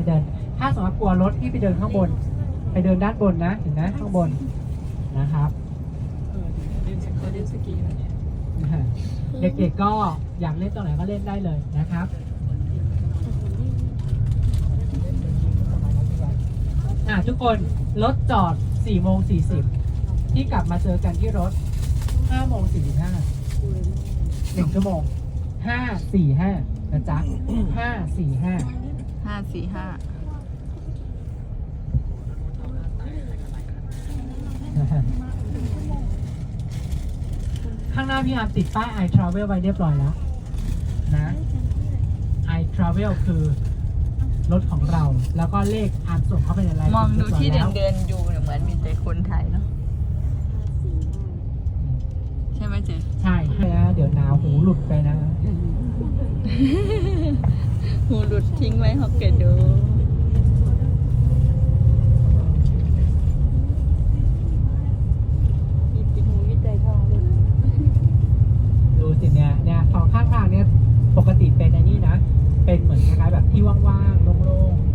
ไปเดิน ถ้าสมมติกลัวรถที่ไปเดินข้างบน ไปเดินด้านบนนะเห็นไหมข้างบนนะครับเออเล่นสกีเล่นสกีนะเนี่ยเด็กๆก็อยากเล่นตรงไหนก็เล่นได้เลยนะครับอะทุกคนรถจอด4โมง40 ที่กลับมาเจอกันที่รถ5โมง45หนึ่งชั่วโมง 5 4 5นะจ๊ะ5 4 5 ห้าสี่ห้าข้างหน้าพี่อาร์มติดป้าย I travel ไว้เรียบร้อยแล้วนะ I travel คือรถของเรา แล้วก็เลขอาร์มส่งเข้าไปในไลน์มองดูที่รีเดิยบนร้อยเดินๆอยู่เนี่ยเหมือนมีแต่คนไทยเนาะใช่ไหมเจ๊ ใช่นะเดี๋ยวหนาวหูหลุดไปนะ หูหลุดทิ้งไว้ฮอกเกตดูมีปิดหูวิจัยทองด้วยดูสิเนี่ยเนี่ยสองข้างทางเนี่ยปกติเป็นไอ้นี่นะ เป็นเหมือนคล้ายๆแบบที่ว่างๆโล่งๆ